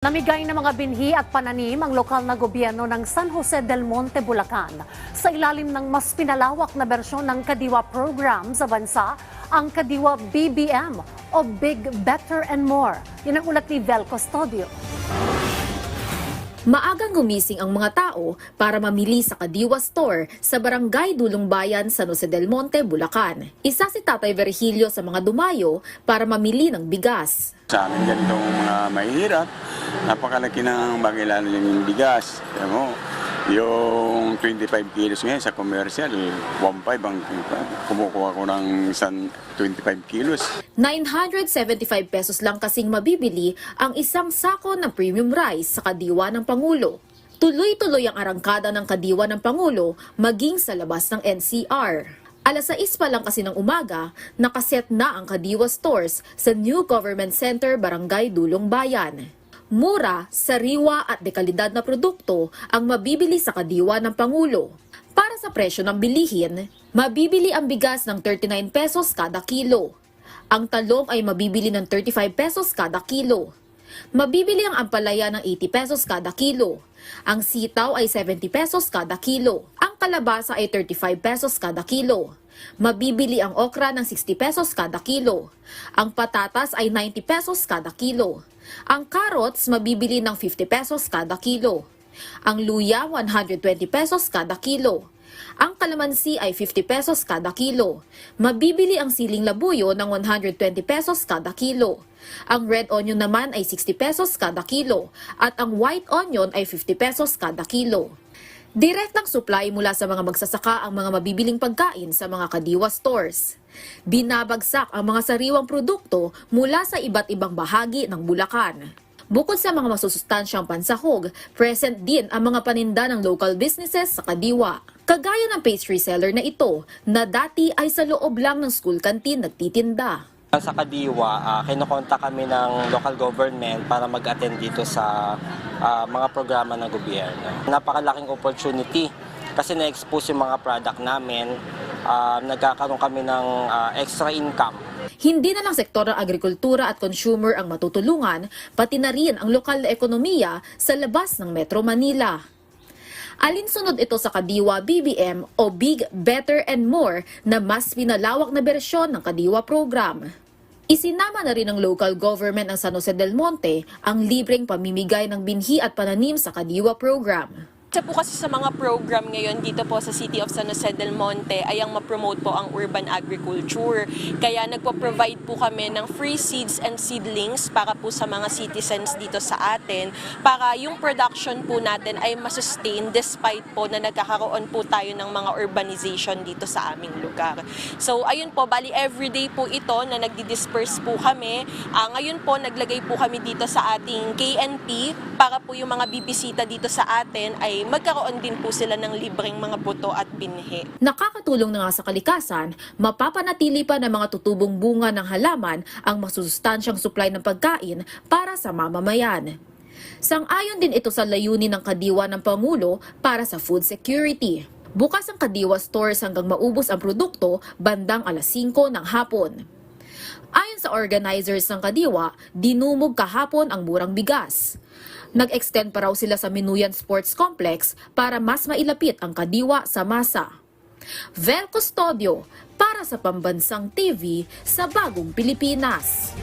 Namigay ng mga binhi at pananim ang lokal na gobyerno ng San Jose del Monte, Bulacan. Sa ilalim ng mas pinalawak na bersyon ng Kadiwa program sa bansa, ang Kadiwa BBM o Big, Better and More. Yan ang ulat ni Vel Custodio. Maagang gumising ang mga tao para mamili sa Kadiwa Store sa Barangay Dulong Bayan, San Jose del Monte, Bulacan. Isa si Tatay Virgilio sa mga dumayo para mamili ng bigas. Sa amin ganitong mga mahihirap, napakalaki ng bagay yung bigas. Alam mo, yung 25 kilos ngayon sa commercial, 1.5 ang kumukuha ko ng isang 25 kilos. 975 pesos lang kasing mabibili ang isang sako ng premium rice sa Kadiwa ng Pangulo. Tuloy-tuloy ang arangkada ng Kadiwa ng Pangulo maging sa labas ng NCR. Alas 6 pa lang kasi ng umaga, nakaset na ang Kadiwa stores sa New Government Center, Barangay Dulong Bayan. Mura, sariwa at dekalidad na produkto ang mabibili sa Kadiwa ng Pangulo. Para sa presyo ng bilihin, mabibili ang bigas ng 39 pesos kada kilo. Ang talong ay mabibili ng 35 pesos kada kilo. Mabibili ang ampalaya ng 80 pesos kada kilo. Ang sitaw ay 70 pesos kada kilo. Ang kalabasa ay 35 pesos kada kilo. Mabibili ang okra ng 60 pesos kada kilo. Ang patatas ay 90 pesos kada kilo. Ang carrots mabibili ng 50 pesos kada kilo. Ang luya 120 pesos kada kilo. Ang kalamansi ay 50 pesos kada kilo. Mabibili ang siling labuyo ng 120 pesos kada kilo. Ang red onion naman ay 60 pesos kada kilo at ang white onion ay 50 pesos kada kilo. Direktang supply mula sa mga magsasaka ang mga mabibiling pagkain sa mga kadiwa stores. Binabagsak ang mga sariwang produkto mula sa iba't ibang bahagi ng Bulacan. Bukod sa mga masusustansyang pansahog, present din ang mga paninda ng local businesses sa Kadiwa. Kagaya ng pastry seller na ito, na dati ay sa loob lang ng school canteen nagtitinda. Sa Kadiwa, uh, kinukonta kami ng local government para mag-attend dito sa ah, mga programa ng gobyerno. Napakalaking opportunity kasi na-expose yung mga product namin, ah, nagkakaroon kami ng ah, extra income. Hindi na lang sektor ng agrikultura at consumer ang matutulungan, pati na rin ang lokal na ekonomiya sa labas ng Metro Manila. Alinsunod ito sa Kadiwa BBM o Big, Better and More na mas pinalawak na bersyon ng Kadiwa program. Isinama na rin ng local government ng San Jose del Monte ang libreng pamimigay ng binhi at pananim sa Kadiwa program. Isa po kasi sa mga program ngayon dito po sa City of San Jose del Monte ay ang ma-promote po ang urban agriculture. Kaya nagpo-provide po kami ng free seeds and seedlings para po sa mga citizens dito sa atin para yung production po natin ay masustain despite po na nagkakaroon po tayo ng mga urbanization dito sa aming lugar. So ayun po, bali everyday po ito na nagdi-disperse po kami. Ah, ngayon po naglagay po kami dito sa ating KNP para po yung mga bibisita dito sa atin ay magkaroon din po sila ng libreng mga buto at binhi. Nakakatulong na nga sa kalikasan, mapapanatili pa ng mga tutubong bunga ng halaman ang masusustansyang supply ng pagkain para sa mamamayan. Sang-ayon din ito sa layunin ng Kadiwa ng Pangulo para sa food security. Bukas ang Kadiwa stores hanggang maubos ang produkto bandang alas 5 ng hapon. Ayon sa organizers ng Kadiwa, dinumog kahapon ang murang bigas. Nag-extend pa raw sila sa Minuyan Sports Complex para mas mailapit ang Kadiwa sa masa. Vel Custodio para sa Pambansang TV sa Bagong Pilipinas.